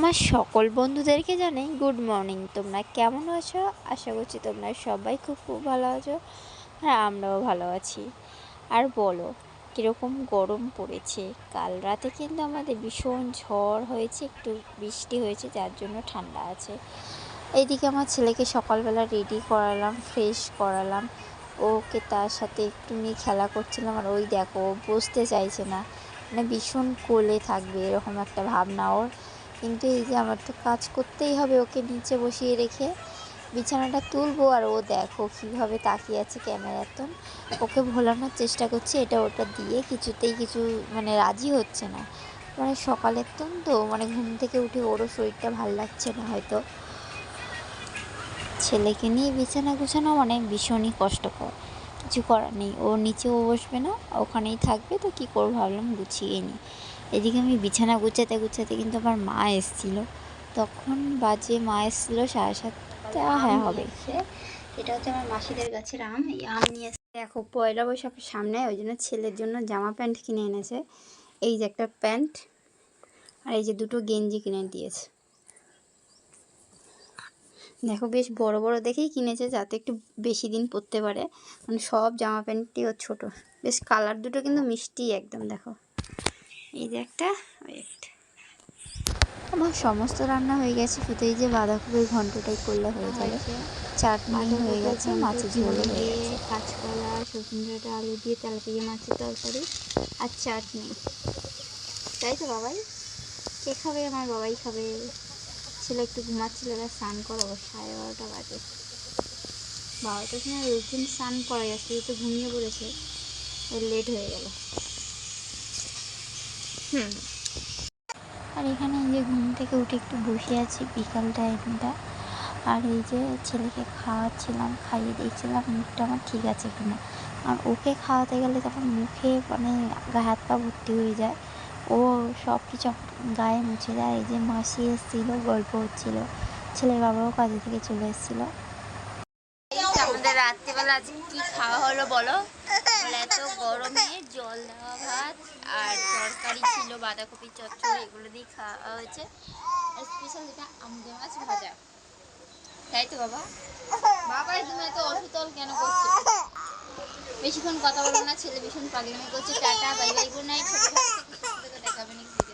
আমার সকল বন্ধুদেরকে জানাই গুড মর্নিং তোমরা কেমন আছো? আশা করছি তোমরা সবাই খুব খুব ভালো আছো। হ্যাঁ আমরাও ভালো আছি। আর বলো, কীরকম গরম পড়েছে? কাল রাতে কিন্তু আমাদের ভীষণ ঝড় হয়েছে, একটু বৃষ্টি হয়েছে, যার জন্য ঠান্ডা আছে। এইদিকে আমার ছেলেকে সকালবেলা রেডি করালাম ফ্রেশ করালাম। ওকে তার সাথে একটু নিয়ে খেলা করছিলাম, আর ওই দেখো বসতে চাইছে না। মানে ভীষণ কোলে থাকবে, এরকম একটা ভাবনা ওর। কিন্তু এই যে আমার তো কাজ করতেই হবে ওকে নিচে বসিয়ে রেখে বিছানাটা তুলবো আর ও দেখো কীভাবে তাকিয়ে আছে ক্যামেরার তো ওকে ভোলানোর চেষ্টা করছে, এটা ওটা দিয়ে কিছুতেই কিছু মানে রাজি হচ্ছে না। মানে সকালের তো তো মানে ঘুম থেকে উঠে ওরও শরীরটা ভালো লাগছে না হয়তো। ছেলেকে নিয়ে বিছানা গুছানো মানে ভীষণই কষ্টকর। কিছু করার নেই, ও নিচেও বসবে না, ওখানেই থাকবে, তো কী করব ভাবলাম গুছিয়ে নিই। এদিকে আমি বিছানা গুছাতে গুছাতে কিন্তু আমার মা এসেছিল। তখন বাজে মা এসেছিল সাড়ে সাতটা হ্যাঁ হবে। এটা হচ্ছে আমার মাসিদের গাছের আম। এই আম নিয়ে এসে দেখো পয়লা বৈশাখের সামনে ওই জন্য ছেলের জন্য জামা প্যান্ট কিনে এনেছে। এই যে একটা প্যান্ট আর এই যে দুটো গেঞ্জি কিনে দিয়েছে। দেখো বেশ বড় বড় দেখেই কিনেছে যাতে একটু বেশি দিন পরতে পারে। মানে সব জামা প্যান্টই ওর ছোটো। বেশ কালার দুটো কিন্তু মিষ্টি একদম দেখো। এই যে একটা ওই একটা। আমার সমস্ত রান্না হয়ে গেছে শুধু এই যে বাঁধাকপির ঘন্টটাই করলে হয়ে যাবে। চাটনি হয়ে গেছে মাছের ঝোল হয়ে গেছে। কাঁচকলা সজনে আলু দিয়ে তেলাপিয়া মাছের তরকারি আর চাটনি। তাই তো বাবাই? কে খাবে? আমার বাবাই খাবে। ছেলে একটু ঘুমাচ্ছিল এবার স্নান করাবো সাড়ে বারোটা বাজে। বারোটার সময় রুটিন স্নান করা যাচ্ছে তো ঘুমিয়ে পড়েছে লেট হয়ে গেল। আর এখানে এই যে ঘুম থেকে উঠে একটু বসে আছি বিকাল টাইমটা আর এই যে ছেলেকে খাওয়াচ্ছিলাম, খাইয়ে দিয়েছিলাম, মুখটা আমার ঠিক আছে কিনা। আর ওকে খাওয়াতে গেলে তখন মুখে মানে গা হাত পা ভর্তি হয়ে যায়। ও সব কিছু গায়ে মুছে দেয়। এই যে মাসি এসেছিল, গল্প হচ্ছিল। ছেলের বাবাও কাজে থেকে চলে এসেছিল। রাত্রিবেলা আজকে কি খাওয়া হলো বলো? এত গরমে জল দেওয়া ভাত আর তরকারি ছিল, বাঁধাকপি, চচ্চড়ি, এগুলো দিয়ে খাওয়া হয়েছে। আর স্পেশাল এটা আমদে মাছ ভাজা। তাই তো বাবা? বাবাই তুমি এত অসুতল কেন করছ? বেশিক্ষণ কথা বলব না, ছেলে ভীষণ পাগলামি করছে। Tata bye bye good night দেখাবেন একটু